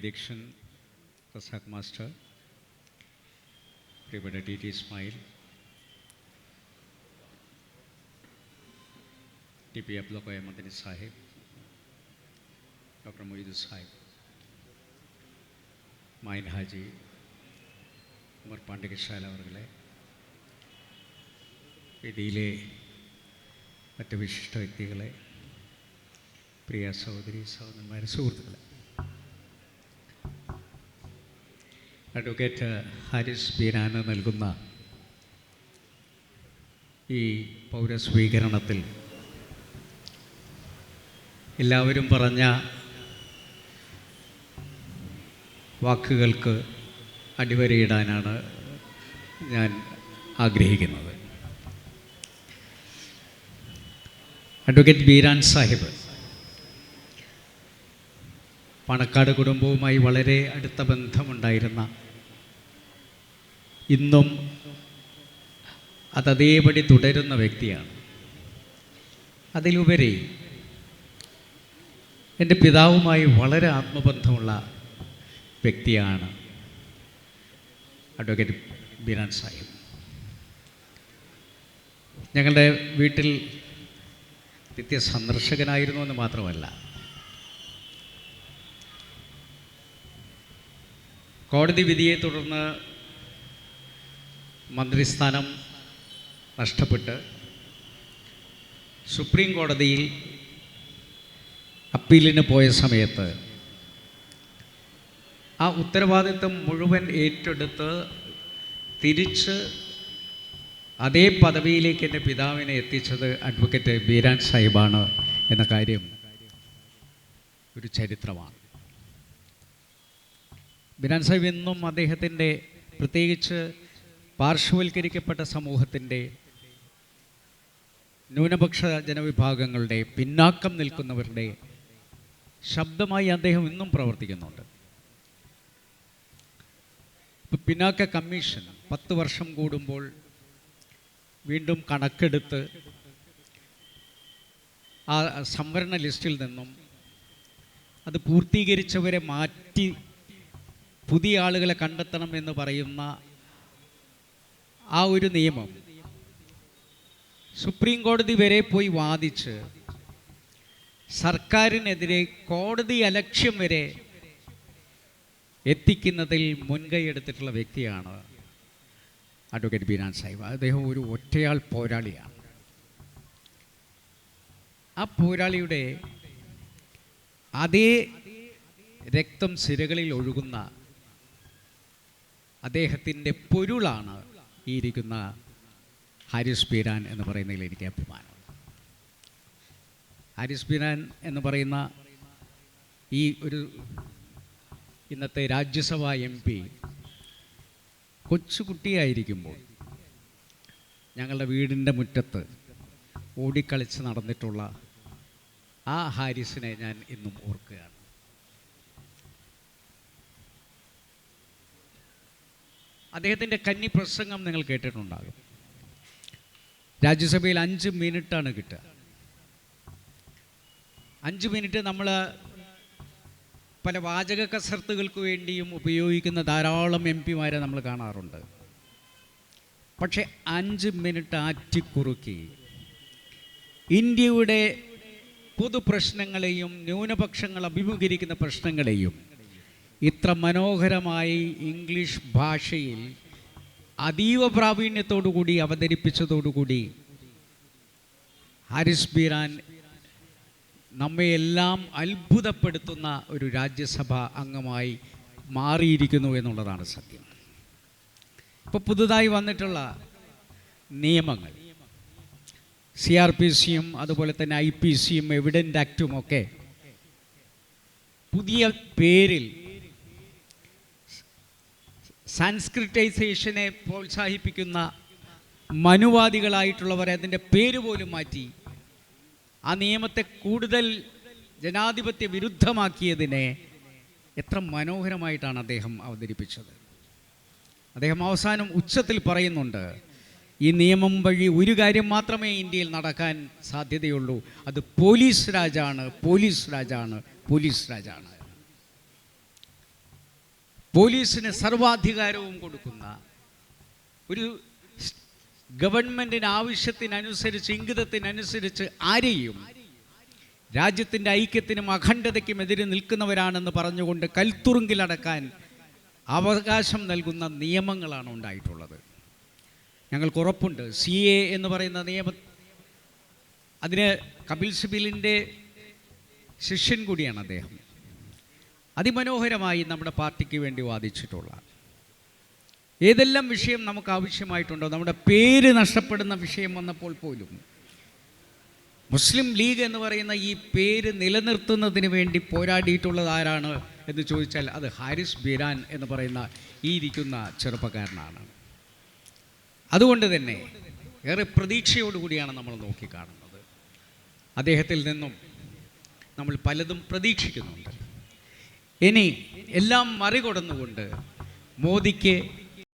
അധ്യക്ഷൻ റസാഖ് മാസ്റ്റർ പ്രിയപ്പെട്ട T T Ismail T P Abdulkoya Madani Sahib doctor Moidu Sahib Mayan Haji Umar Pandyakashala അവർകളെ വേദിയിലെ മറ്റ് വിശിഷ്ട വ്യക്തികളെ പ്രിയ സഹോദരി സഹോദരന്മാരെ സുഹൃത്തുക്കളെ. അഡ്വക്കേറ്റ് ഹാരിസ് ബീനാന് നൽകുന്ന ഈ പൗരസ്വീകരണത്തിൽ എല്ലാവരും പറഞ്ഞ വാക്കുകൾക്ക് അടിവരയിടാനാണ് ഞാൻ ആഗ്രഹിക്കുന്നത്. അഡ്വക്കേറ്റ് ബീരാൻ സാഹിബ് പണക്കാട് കുടുംബവുമായി വളരെ അടുത്ത ബന്ധമുണ്ടായിരുന്ന ഇന്നും അതതേപടി തുടരുന്ന വ്യക്തിയാണ്. അതിലുപരി എന്റെ പിതാവുമായി വളരെ ആത്മബന്ധമുള്ള വ്യക്തിയാണ് അഡ്വക്കേറ്റ് ബിനാൻ സാഹിബ്. ഞങ്ങളുടെ വീട്ടിൽ നിത്യ സന്ദർശകനായിരുന്നു എന്ന് മാത്രമല്ല കോടതി വിധിയെ തുടർന്ന് മന്ത്രിസ്ഥാനം നഷ്ടപ്പെട്ട് സുപ്രീം കോടതിയിൽ അപ്പീലിന് പോയ സമയത്ത് ആ ഉത്തരവാദിത്വം മുഴുവൻ ഏറ്റെടുത്ത് തിരിച്ച് അതേ പദവിയിലേക്ക് എന്റെ പിതാവിനെ എത്തിച്ചത് അഡ്വക്കേറ്റ് ബീരാൻ സാഹിബാണ് എന്ന കാര്യം ഒരു ചരിത്രമാണ്. ബീരാൻ സാഹിബ് എന്നും അദ്ദേഹത്തിന്റെ പ്രത്യേകിച്ച് പാർശ്വവൽക്കരിക്കപ്പെട്ട സമൂഹത്തിന്റെ ന്യൂനപക്ഷ ജനവിഭാഗങ്ങളുടെ പിന്നാക്കം നിൽക്കുന്നവരുടെ ശബ്ദമായി അദ്ദേഹം ഇന്നും പ്രവർത്തിക്കുന്നുണ്ട്. ഇപ്പം പിന്നാക്ക കമ്മീഷൻ പത്ത് വർഷം കൂടുമ്പോൾ വീണ്ടും കണക്കെടുത്ത് ആ സംവരണ ലിസ്റ്റിൽ നിന്നും അത് പൂർത്തീകരിച്ചവരെ മാറ്റി പുതിയ ആളുകളെ കണ്ടെത്തണം എന്ന് പറയുന്ന ആ ഒരു നിയമം സുപ്രീം കോടതി വരെ പോയി വാദിച്ച് സർക്കാരിനെതിരെ കോടതി അലക്ഷ്യം വരെ എത്തിക്കുന്നതിൽ മുൻകൈ എടുത്തിട്ടുള്ള വ്യക്തിയാണ് അഡ്വക്കേറ്റ് ബീനാൻ സാഹിബ്. അദ്ദേഹം ഒരു ഒറ്റയാൾ പോരാളിയാണ്. ആ പോരാളിയുടെ അതേ രക്തം സിരകളിൽ ഒഴുകുന്ന അദ്ദേഹത്തിന്റെ പൊരുളാണ് ഈ ഇരിക്കുന്ന ഹാരിസ് പീരാൻ എന്ന് പറയുന്നതിൽ എനിക്ക് അഭിമാനമുണ്ട്. ഹാരിസ് പീരാൻ എന്ന് പറയുന്ന ഈ ഒരു ഇന്നത്തെ രാജ്യസഭാ എം പി കൊച്ചുകുട്ടിയായിരിക്കുമ്പോൾ ഞങ്ങളുടെ വീടിന്റെ മുറ്റത്ത് ഓടിക്കളിച്ച് നടന്നിട്ടുള്ള ആ ഹാരിസിനെ ഞാൻ ഇന്നും ഓർക്കുകയാണ്. അദ്ദേഹത്തിന്റെ കന്നി പ്രസംഗം നിങ്ങൾ കേട്ടിട്ടുണ്ടാകും. രാജ്യസഭയിൽ അഞ്ച് മിനിറ്റാണ് കിട്ടുക. അഞ്ച് മിനിറ്റ് നമ്മൾ പല വാചക കസർത്തുകൾക്ക് വേണ്ടിയും ഉപയോഗിക്കുന്ന ധാരാളം എം പിമാരെ നമ്മൾ കാണാറുണ്ട്. പക്ഷേ അഞ്ച് മിനിറ്റ് ആറ്റിക്കുറുക്കി. ഇന്ത്യയുടെ പൊതുപ്രശ്നങ്ങളെയും ന്യൂനപക്ഷങ്ങൾ അഭിമുഖീകരിക്കുന്ന പ്രശ്നങ്ങളെയും ഇത്ര മനോഹരമായി ഇംഗ്ലീഷ് ഭാഷയിൽ അതീവ പ്രാവീണ്യത്തോടുകൂടി അവതരിപ്പിച്ചതോടുകൂടി ഹാരിസ് ബീരാൻ നമ്മയെല്ലാം അത്ഭുതപ്പെടുത്തുന്ന ഒരു രാജ്യസഭ അംഗമായി മാറിയിരിക്കുന്നു എന്നുള്ളതാണ് സത്യം. ഇപ്പോൾ പുതുതായി വന്നിട്ടുള്ള നിയമങ്ങൾ സി ആർ പി സിയും അതുപോലെ തന്നെ ഐ പി സിയും എവിഡന്റ് ആക്റ്റും ഒക്കെ പുതിയ പേരിൽ സാൻസ്ക്രിറ്റൈസേഷനെ പ്രോത്സാഹിപ്പിക്കുന്ന മനുവാദികളായിട്ടുള്ളവർ അതിന്റെ പേര് പോലും മാറ്റി. ആ നിയമത്തെ കൂടുതൽ ജനാധിപത്യ വിരുദ്ധമാക്കിയതിനെ എത്ര മനോഹരമായിട്ടാണ് അദ്ദേഹം അവതരിപ്പിച്ചത്. അദ്ദേഹം അവസാനം ഉച്ചത്തിൽ പറയുന്നുണ്ട് ഈ നിയമം വഴി ഒരു കാര്യം മാത്രമേ ഇന്ത്യയിൽ നടക്കാൻ സാധ്യതയുള്ളൂ. അത് പോലീസ് രാജാണ് പോലീസ് രാജാണ് പോലീസ് രാജാണ്. പോലീസിന് സർവാധികാരവും കൊടുക്കുന്ന ഒരു ഗവൺമെന്റിന് ആവശ്യത്തിനനുസരിച്ച് ഇംഗിതത്തിനനുസരിച്ച് ആരെയും രാജ്യത്തിന്റെ ഐക്യത്തിനും അഖണ്ഡതയ്ക്കും എതിരെ നിൽക്കുന്നവരാണെന്ന് പറഞ്ഞുകൊണ്ട് കൽത്തുറുങ്കിലടക്കാൻ അവകാശം നൽകുന്ന നിയമങ്ങളാണ് ഉണ്ടായിട്ടുള്ളത്. ഞങ്ങൾക്ക് ഉറപ്പുണ്ട്. സി എ എന്ന് പറയുന്ന നിയമ അതിന് കപിൽ സിബിലിന്റെ ശിഷ്യൻ കൂടിയാണ് അദ്ദേഹം. അതിമനോഹരമായി നമ്മുടെ പാർട്ടിക്ക് വേണ്ടി വാദിച്ചിട്ടുള്ള ഏതെല്ലാം വിഷയം നമുക്ക് ആവശ്യമായിട്ടുണ്ടോ നമ്മുടെ പേര് നഷ്ടപ്പെടുന്ന വിഷയം വന്നപ്പോൾ പോലും മുസ്ലിം ലീഗ് എന്ന് പറയുന്ന ഈ പേര് നിലനിർത്തുന്നതിന് വേണ്ടി പോരാടിയിട്ടുള്ളത് ആരാണ് എന്ന് ചോദിച്ചാൽ അത് ഹാരിസ് ബിരാൻ എന്ന് പറയുന്ന ഈ ഇരിക്കുന്ന ചെറുപ്പക്കാരനാണ്. അതുകൊണ്ട് തന്നെ ഏറെ പ്രതീക്ഷയോടുകൂടിയാണ് നമ്മൾ നോക്കിക്കാണുന്നത്. അദ്ദേഹത്തിൽ നിന്നും നമ്മൾ പലതും പ്രതീക്ഷിക്കുന്നുണ്ട്. ഇനി എല്ലാം മറികടന്നുകൊണ്ട് മോദിക്ക്